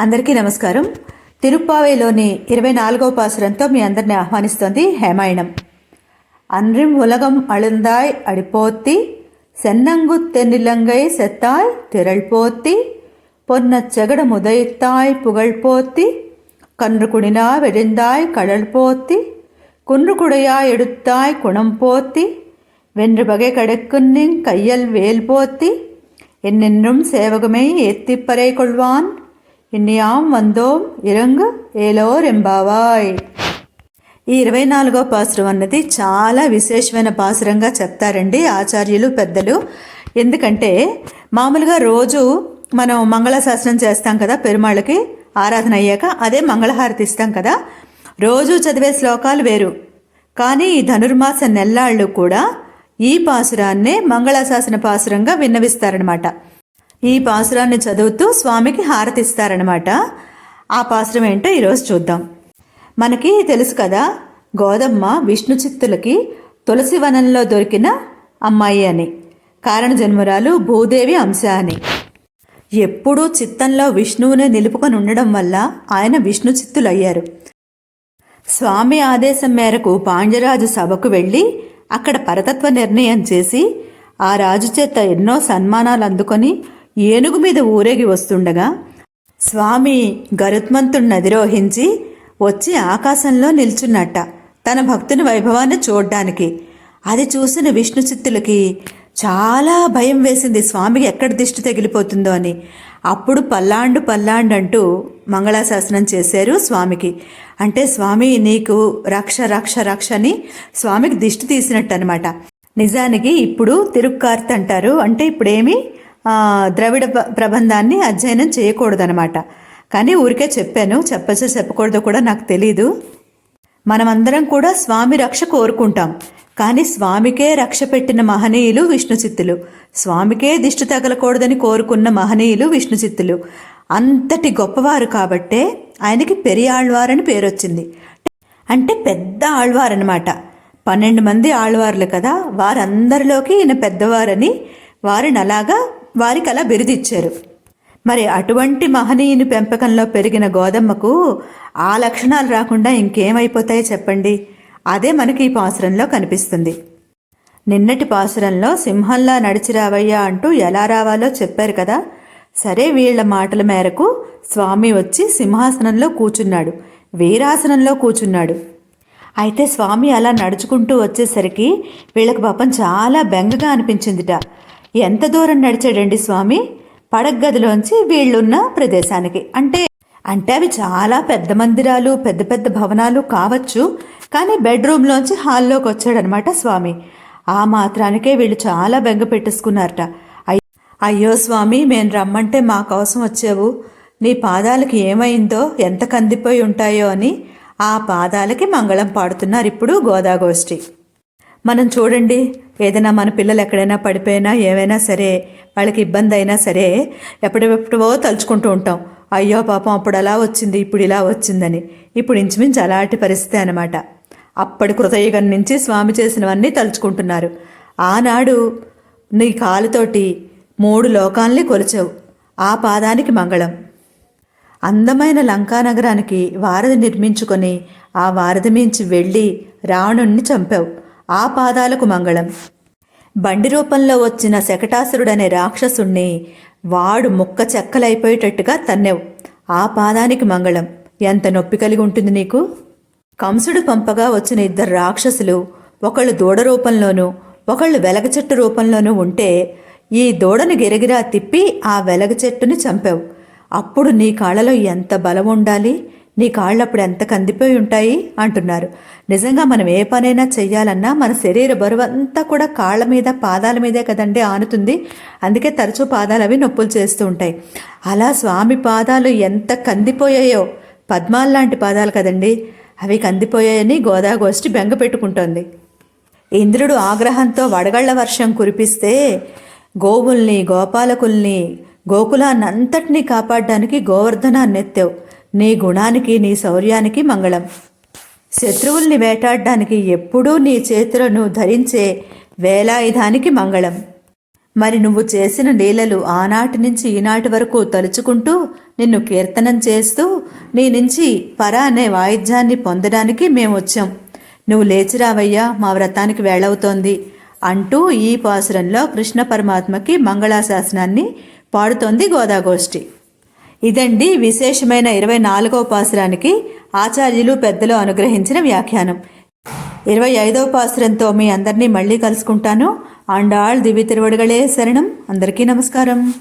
అందరికీ నమస్కారం తిరుప్పావేలోని ఇరవై నాలుగవ పాసురంతో మీ అందరిని ఆహ్వానిస్తోంది హేమాయణం அன்றும் உலகம் அழுந்தாய் அடிப்போத்தி சென்னங்கு தென்னிலங்கை செத்தாய் திரள் போத்தி பொன்னச் செகடு முதைத்தாய் புகழ் போத்தி கன்று குடினா வெடிந்தாய் கடல் போத்தி குன்று குடையாய் எடுத்தாய் குணம் போத்தி வென்று பகை கடுக்குன்னின் கையல் வேல் போத்தி என்னென்றும் சேவகமே ஏத்திப்பறை கொள்வான் ఇన్యాం వందో ఇరంగ్ ఏలో రెంబావాయ్ ఈ ఇరవై నాలుగో పాసురం అన్నది చాలా విశేషమైన పాసురంగా చెప్తారండి ఆచార్యులు పెద్దలు. ఎందుకంటే మామూలుగా రోజు మనం మంగళశాసనం చేస్తాం కదా పెరుమాళ్ళకి ఆరాధన అయ్యాక అదే మంగళహారతి ఇస్తాం కదా. రోజు చదివే శ్లోకాలు వేరు. కానీ ఈ ధనుర్మాస నెల్లాళ్ళు కూడా ఈ పాసురాన్నే మంగళశాసన పాసురంగా విన్నవిస్తారనమాట ఈ పాసురాన్ని చదువుతూ స్వామికి హారతిస్తారనమాట ఆ పాసురం ఏంటో ఈరోజు చూద్దాం. మనకి తెలుసు కదా గోదమ్మ విష్ణు చిత్తులకి తులసి వనంలో దొరికిన అమ్మాయి అని. కారణ జన్మురాలు భూదేవి అంశ అని. ఎప్పుడూ చిత్తంలో విష్ణువునే నిలుపుకొని ఉండడం వల్ల ఆయన విష్ణు చిత్తులయ్యారు. స్వామి ఆదేశం మేరకు పాండ్యరాజు సభకు వెళ్ళి అక్కడ పరతత్వ నిర్ణయం చేసి ఆ రాజు చేత ఎన్నో సన్మానాలు అందుకొని ఏనుగు మీద ఊరేగి వస్తుండగా స్వామి గరుత్మంతుణ్ణి అధిరోహించి వచ్చి ఆకాశంలో నిల్చున్నట్ట తన భక్తుని వైభవాన్ని చూడ్డానికి. అది చూసిన విష్ణు చిత్తులకి చాలా భయం వేసింది. స్వామికి ఎక్కడ దిష్టి తగిలిపోతుందో అని. అప్పుడు పల్లాండు పల్లాండు అంటూ మంగళాశాసనం చేశారు స్వామికి. అంటే స్వామి నీకు రక్ష రక్ష రక్ష అని స్వామికి దిష్టి తీసినట్టు అనమాట నిజానికి ఇప్పుడు తిరుక్కార్త్ అంటారు. అంటే ఇప్పుడేమి? ద్రవిడ ప్రబంధాన్ని అధ్యయనం చేయకూడదనమాట కానీ ఊరికే చెప్పాను చెప్పచ్చో చెప్పకూడదో కూడా నాకు తెలీదు. మనమందరం కూడా స్వామి రక్ష కోరుకుంటాం. కానీ స్వామికే రక్ష పెట్టిన మహనీయులు విష్ణుచిత్తులు. స్వామికే దిష్టి తగలకూడదని కోరుకున్న మహనీయులు విష్ణుచిత్తులు. అంతటి గొప్పవారు కాబట్టే ఆయనకి పెరియాళ్వారని పేరొచ్చింది. అంటే పెద్ద ఆళ్వారనమాట పన్నెండు మంది ఆళ్వార్లు కదా వారందరిలోకి ఈయన పెద్దవారని వారిని అలాగా వారికి అలా బిరుదిచ్చారు. మరి అటువంటి మహనీయుని పెంపకంలో పెరిగిన గోదమ్మకు ఆ లక్షణాలు రాకుండా ఇంకేమైపోతాయో చెప్పండి. అదే మనకి ఈ పాసురంలో కనిపిస్తుంది. నిన్నటి పాసురంలో సింహంలా నడిచి రావయ్యా అంటూ ఎలా రావాలో చెప్పారు కదా. సరే వీళ్ళ మాటల మేరకు స్వామి వచ్చి సింహాసనంలో కూచున్నాడు. వీరాసనంలో కూచున్నాడు. అయితే స్వామి అలా నడుచుకుంటూ వచ్చేసరికి వీళ్ళకి పాపం చాలా బెంగగా అనిపించిందిట. ఎంత దూరం నడిచాడండి స్వామి? పడగదిలోంచి వీళ్ళున్న ప్రదేశానికి. అంటే అంటే అవి చాలా పెద్ద మందిరాలు పెద్ద పెద్ద భవనాలు కావచ్చు కానీ బెడ్రూమ్లోంచి హాల్లోకి వచ్చాడనమాట స్వామి. ఆ మాత్రానికే వీళ్ళు చాలా బెంగ పెట్టేసుకున్నారట. అయ్యో స్వామి మేము రమ్మంటే మా కోసం వచ్చావు. నీ పాదాలకి ఏమైందో ఎంత కందిపోయి ఉంటాయో అని ఆ పాదాలకి మంగళం పాడుతున్నారు ఇప్పుడు గోదాగోష్ఠి. మనం చూడండి ఏదైనా మన పిల్లలు ఎక్కడైనా పడిపోయినా ఏమైనా సరే వాళ్ళకి ఇబ్బంది అయినా సరే ఎప్పుడెప్పుడో తలుచుకుంటూ ఉంటాం. అయ్యో పాపం అప్పుడు అలా వచ్చింది ఇప్పుడు ఇలా వచ్చిందని. ఇప్పుడు ఇంచుమించు అలాంటి పరిస్థితి అనమాట అప్పటి కృతయుగం నుంచి స్వామి చేసినవన్నీ తలుచుకుంటున్నారు. ఆనాడు నీ కాలుతోటి మూడు లోకాల్ని కొలిచావు. ఆ పాదానికి మంగళం. అందమైన లంకానగరానికి వారధి నిర్మించుకొని ఆ వారధి మించి వెళ్ళి రావణుణ్ణి చంపావు. ఆ పాదాలకు మంగళం. బండి రూపంలో వచ్చిన శకటాసురుడనే రాక్షసుణ్ణి వాడు ముక్క చెక్కలైపోయేటట్టుగా తన్నెవు. ఆ పాదానికి మంగళం. ఎంత నొప్పి కలిగి ఉంటుంది నీకు? కంసుడు పంపగా వచ్చిన ఇద్దరు రాక్షసులు ఒకళ్ళు దూడ రూపంలోనూ ఒకళ్ళు వెలగ చెట్టు రూపంలోనూ ఉంటే ఈ దూడను గిరగిరా తిప్పి ఆ వెలగ చెట్టుని చంపావు. అప్పుడు నీ కాళ్ళలో ఎంత బలం ఉండాలి? నీ కాళ్ళు అప్పుడు ఎంత కందిపోయి ఉంటాయి? అంటున్నారు. నిజంగా మనం ఏ పనైనా చెయ్యాలన్నా మన శరీర బరువు అంతా కూడా కాళ్ళ మీద పాదాల మీదే కదండి ఆనుతుంది. అందుకే తరచూ పాదాలు అవి నొప్పులు చేస్తూ ఉంటాయి. అలా స్వామి పాదాలు ఎంత కందిపోయాయో. పద్మాల్లాంటి పాదాలు కదండి. అవి కందిపోయాయని గోదాగోష్ఠి బెంగ పెట్టుకుంటోంది. ఇంద్రుడు ఆగ్రహంతో వడగళ్ళ వర్షం కురిపిస్తే గోవుల్ని గోపాలకుల్ని గోకులాన్నంతటినీ కాపాడడానికి గోవర్ధనాన్నెత్తావు. నీ గుణానికి నీ శౌర్యానికి మంగళం. శత్రువుల్ని వేటాడడానికి ఎప్పుడూ నీ చేతులను ధరించే వేలాయుధానికి మంగళం. మరి నువ్వు చేసిన లీలలు ఆనాటి నుంచి ఈనాటి వరకు తలుచుకుంటూ నిన్ను కీర్తనం చేస్తూ నీ నుంచి పర అనే వాయిద్యాన్ని పొందడానికి మేము వచ్చాం. నువ్వు లేచిరావయ్యా మా వ్రతానికి వేళవుతోంది అంటూ ఈ పాసురంలో కృష్ణ పరమాత్మకి మంగళాశాసనాన్ని పాడుతోంది గోదాగోష్ఠి. ఇదండి విశేషమైన ఇరవై నాలుగవ పాసురానికి ఆచార్యులు పెద్దలు అనుగ్రహించిన వ్యాఖ్యానం. ఇరవై ఐదవ పాసురంతో మీ అందరినీ మళ్ళీ కలుసుకుంటాను. ఆండాళ్ దివి తిరువడుగలే శరణం. అందరికీ నమస్కారం.